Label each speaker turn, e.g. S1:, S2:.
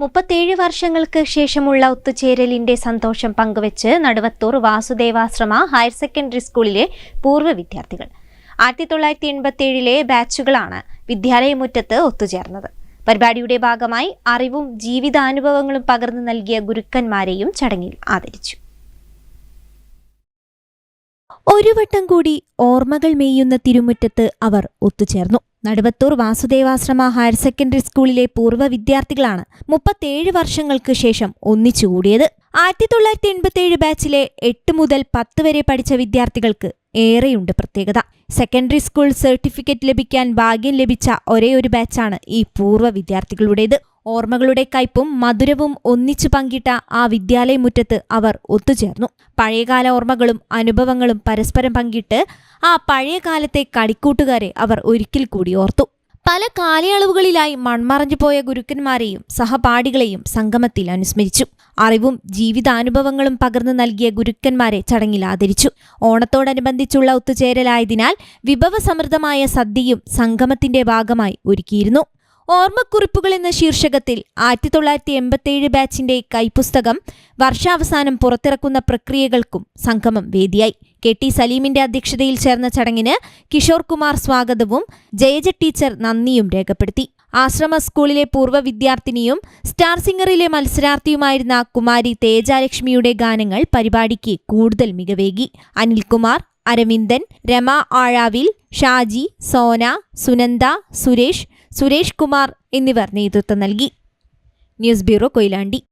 S1: മുപ്പത്തേഴ് വർഷങ്ങൾക്ക് ശേഷമുള്ള ഒത്തുചേരലിന്റെ സന്തോഷം പങ്കുവച്ച് നടുവത്തൂർ വാസുദേവാശ്രമ ഹയർ സെക്കൻഡറി സ്കൂളിലെ പൂർവ വിദ്യാർത്ഥികൾ. ആയിരത്തി തൊള്ളായിരത്തി എൺപത്തിയേഴിലെ ബാച്ചുകളാണ് വിദ്യാലയമുറ്റത്ത് ഒത്തുചേർന്നത്. പരിപാടിയുടെ ഭാഗമായി അറിവും ജീവിതാനുഭവങ്ങളും പകർന്നു നൽകിയ ഗുരുക്കന്മാരെയും ചടങ്ങിൽ ആദരിച്ചു. ഒരു വട്ടം കൂടി ഓർമ്മകൾ മേയുന്ന തിരുമുറ്റത്ത് അവർ ഒത്തുചേർന്നു. നടുവത്തൂർ വാസുദേവാശ്രമ ഹയർ സെക്കൻഡറി സ്കൂളിലെ പൂർവ വിദ്യാർത്ഥികളാണ് മുപ്പത്തേഴ് വർഷങ്ങൾക്ക് ശേഷം ഒന്നിച്ചുകൂടിയത്. ആയിരത്തി തൊള്ളായിരത്തി എൺപത്തിയേഴ് ബാച്ചിലെ എട്ട് മുതൽ പത്ത് വരെ പഠിച്ച വിദ്യാർത്ഥികൾക്ക് ഏറെയുണ്ട് പ്രത്യേകത. സെക്കൻഡറി സ്കൂൾ സർട്ടിഫിക്കറ്റ് ലഭിക്കാൻ ഭാഗ്യം ലഭിച്ച ഒരേ ഒരു ബാച്ചാണ് ഈ പൂർവ വിദ്യാർത്ഥികളുടേത്. ഓർമ്മകളുടെ കയ്പും മധുരവും ഒന്നിച്ചു പങ്കിട്ട ആ വിദ്യാലയമുറ്റത്ത് അവർ ഒത്തുചേർന്നു. പഴയകാല ഓർമ്മകളും അനുഭവങ്ങളും പരസ്പരം പങ്കിട്ട് ആ പഴയകാലത്തെ കളിക്കൂട്ടുകാരെ അവർ ഒരിക്കൽ കൂടി ഓർത്തു. പല കാലയളവുകളിലായി മൺമറഞ്ഞു പോയ ഗുരുക്കന്മാരെയും സഹപാഠികളെയും സംഗമത്തിൽ അനുസ്മരിച്ചു. അറിവും ജീവിതാനുഭവങ്ങളും പകർന്നു നൽകിയ ഗുരുക്കന്മാരെ ചടങ്ങിൽ ആദരിച്ചു. ഓണത്തോടനുബന്ധിച്ചുള്ള ഒത്തുചേരലായതിനാൽ വിഭവസമൃദ്ധമായ സദ്യയും സംഗമത്തിന്റെ ഭാഗമായി ഒരുക്കിയിരുന്നു. ഓർമ്മക്കുറിപ്പുകൾ എന്ന ശീർഷകത്തിൽ ആയിരത്തി തൊള്ളായിരത്തി എൺപത്തിയേഴ് ബാച്ചിന്റെ കൈപ്പുസ്തകം വർഷാവസാനം പുറത്തിറക്കുന്ന പ്രക്രിയകൾക്കും സംഗമം വേദിയായി. കെ ടി സലീമിന്റെ അധ്യക്ഷതയിൽ ചേർന്ന ചടങ്ങിന് കിഷോർ കുമാർ സ്വാഗതവും ജയജ ടീച്ചർ നന്ദിയും രേഖപ്പെടുത്തി. ആശ്രമ സ്കൂളിലെ പൂർവ വിദ്യാർത്ഥിനിയും സ്റ്റാർ സിംഗറിലെ മത്സരാർത്ഥിയുമായിരുന്ന കുമാരി തേജാലക്ഷ്മിയുടെ ഗാനങ്ങൾ പരിപാടിക്ക് കൂടുതൽ മികവേകി. അനിൽകുമാർ അരവിന്ദൻ രമ ആഴാവിൽ ഷാജി സോന സുനന്ദ സുരേഷ് സുരേഷ് കുമാർ എന്നിവർ നേതൃത്വം നൽകി. News bureau Koyilandy.